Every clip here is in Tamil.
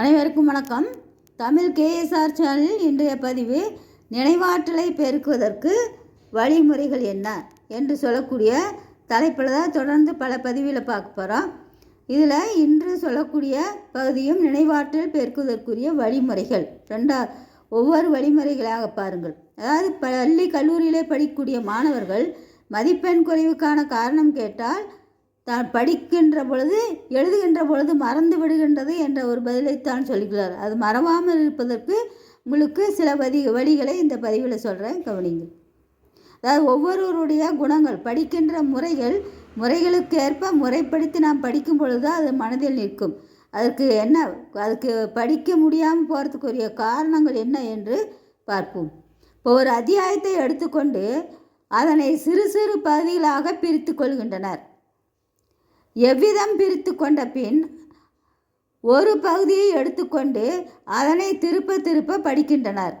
அனைவருக்கும் வணக்கம். தமிழ் கேஎஸ்ஆர் சேனலில் இன்றைய பதிவு நினைவாற்றலை பெருக்குவதற்கு வழிமுறைகள் என்ன என்று சொல்லக்கூடிய தலைப்பில் தான் தொடர்ந்து பல பதிவில் பார்க்க போகிறோம் இதில் இன்று சொல்லக்கூடிய பகுதியும் நினைவாற்றல் பெருக்குவதற்குரிய வழிமுறைகள். ரெண்டா ஒவ்வொரு வழிமுறைகளாக பாருங்கள். அதாவது பள்ளி கல்லூரியிலே படிக்கக்கூடிய மாணவர்கள் மதிப்பெண் குறைவுக்கான காரணம் கேட்டால் தான் படிக்கின்ற பொழுது எழுதுகின்ற பொழுது மறந்து விடுகின்றது என்ற ஒரு பதிலைத்தான் சொல்கிறார். அது மறவாமல் இருப்பதற்கு உங்களுக்கு சில வதி வழிகளை இந்த பதிவில் சொல்கிறேன் கவனிங்கள் அதாவது ஒவ்வொருவருடைய குணங்கள் படிக்கின்ற முறைகள் முறைகளுக்கு ஏற்ப முறைப்படுத்தி நாம் படிக்கும் பொழுது அது மனதில் நிற்கும். அதற்கு என்ன அதுக்கு படிக்க முடியாமல் போகிறதுக்குரிய காரணங்கள் என்ன என்று பார்ப்போம். இப்போ ஒரு அத்தியாயத்தை எடுத்துக்கொண்டு அதனை சிறு சிறு பகுதிகளாக பிரித்து கொள்கின்றனர். எவ்விதம் பிரித்து கொண்ட பின் ஒரு பகுதியை எடுத்துக்கொண்டு அதனை திருப்ப திருப்ப படிக்கின்றனர்.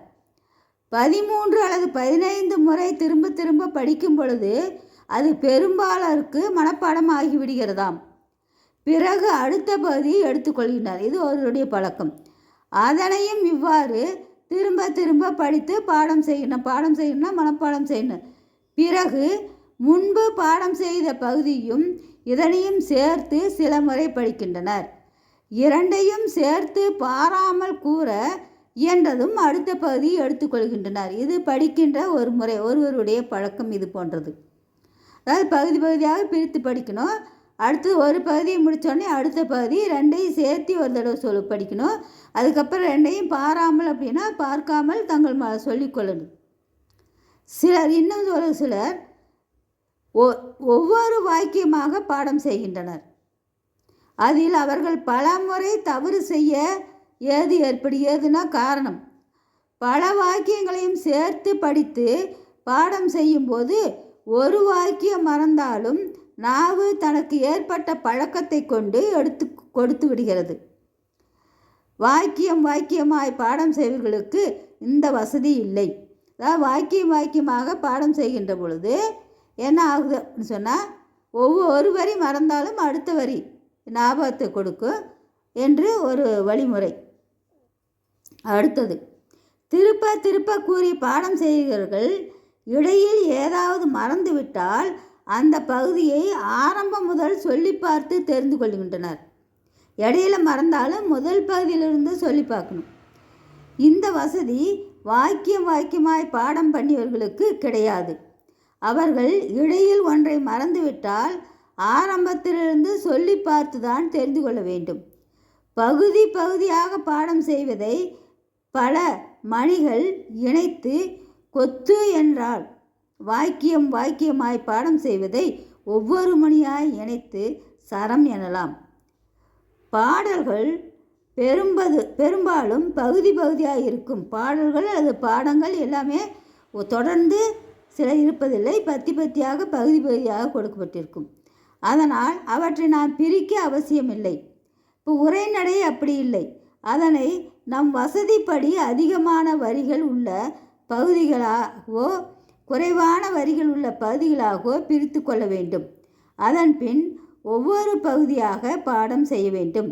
பதிமூன்று அல்லது பதினைந்து முறை திரும்ப திரும்ப படிக்கும் பொழுது அது பெரும்பாலருக்கு மனப்பாடம் ஆகிவிடுகிறதாம். பிறகு அடுத்த பகுதியை எடுத்துக்கொள்கின்றனர். இது அவருடைய பழக்கம். அதனையும் இவ்வாறு திரும்ப திரும்ப படித்து பாடம் செய்யணும் பாடம் செய்யணும்னா மனப்பாடம் செய்யணும். பிறகு முன்பு பாடம் செய்த பகுதியும் இதனையும் சேர்த்து சில முறை படிக்கின்றனர். இரண்டையும் சேர்த்து பாராமல் கூற இயன்றதும் அடுத்த பகுதியை எடுத்துக்கொள்கின்றனர் இது படிக்கின்ற ஒரு முறை ஒருவருடைய பழக்கம் இது போன்றது. அதாவது பகுதி பகுதியாக பிரித்து படிக்கணும். அடுத்து ஒரு பகுதியை முடித்தோடனே அடுத்த பகுதி ரெண்டையும் சேர்த்து ஒரு தடவை சொல் படிக்கணும். அதுக்கப்புறம் ரெண்டையும் பாராமல் அப்படின்னா பார்க்காமல் தங்கள் ம சொல்லிக்கொள்ளணும் சிலர் இன்னும் ஒரு சிலர் ஒவ்வொரு வாக்கியமாக பாடம் செய்கின்றனர். அதில் அவர்கள் பல முறை தவறு செய்ய ஏது ஏற்படுகிறதுனா காரணம். பல வாக்கியங்களையும் சேர்த்து படித்து பாடம் செய்யும்போது ஒரு வாக்கியம் மறந்தாலும் நாவு தனக்கு ஏற்பட்ட பழக்கத்தை கொண்டு எடுத்து கொடுத்து விடுகிறது. வாக்கியம் வாக்கியமாய் பாடம் செய்வர்களுக்கு இந்த வசதி இல்லை. அதாவது வாக்கியம் வாக்கியமாக பாடம் செய்கின்ற பொழுது என்ன ஆகுது அப்படின்னு சொன்னால் ஒவ்வொரு வரி மறந்தாலும் அடுத்த வரி ஞாபகத்தை கொடுக்கும் என்று ஒரு வழிமுறை. அடுத்தது திருப்ப திருப்ப கூறி பாடம் செய்கிறவர்கள் இடையில் ஏதாவது மறந்துவிட்டால் அந்த பகுதியை ஆரம்பம் முதல் சொல்லி பார்த்து தெரிந்து கொள்கின்றனர். இடையில மறந்தாலும் முதல் பகுதியிலிருந்து சொல்லி பார்க்கணும். இந்த வசதி வாக்கியம் வாக்கியமாய் பாடம் பண்ணியவர்களுக்கு கிடையாது. அவர்கள் இடையில் ஒன்றை மறந்துவிட்டால் ஆரம்பத்திலிருந்து சொல்லி பார்த்து தான் தெரிந்து கொள்ள வேண்டும். பகுதி பகுதியாக பாடம் செய்வதை பல மணிகள் இணைத்து கொத்து என்றால் வாக்கியம் வாக்கியமாய் பாடம் செய்வதை ஒவ்வொரு மணியாய் இணைத்து சரம் எனலாம். பாடல்கள் பெரும்பது பெரும்பாலும் பகுதி பகுதியாக இருக்கும். பாடல்கள் அல்லது பாடங்கள் எல்லாமே தொடர்ந்து சில இருப்பதில்லை பத்தி பத்தியாக பகுதி பகுதியாக கொடுக்கப்பட்டிருக்கும். அதனால் அவற்றை நாம் பிரிக்க அவசியமில்லை. இப்போ உரைநடை அப்படி இல்லை. அதனை நம் வசதிப்படி அதிகமான வரிகள் உள்ள பகுதிகளாகவோ குறைவான வரிகள் உள்ள பகுதிகளாகவோ பிரித்து கொள்ள வேண்டும். அதன் பின் ஒவ்வொரு பகுதியாக பாடம் செய்ய வேண்டும்.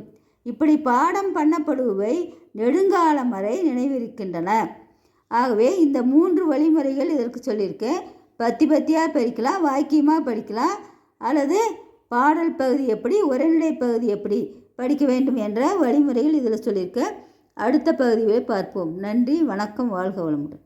இப்படி பாடம் பண்ணப்படுபவை நெடுங்காலம் வரை நினைவிருக்கின்றன. ஆகவே இந்த மூன்று வழிமுறைகள் இதற்கு சொல்லியிருக்கேன். பத்தி பத்தியாக படிக்கலாம் வாக்கியமாக படிக்கலாம் அல்லது பாடல் பகுதி எப்படி உரைநடை பகுதி எப்படி படிக்க வேண்டும் என்ற வழிமுறைகள் இதில் சொல்லியிருக்கேன். அடுத்த பகுதியை பார்ப்போம். நன்றி வணக்கம் வாழ்க வளமுடன்.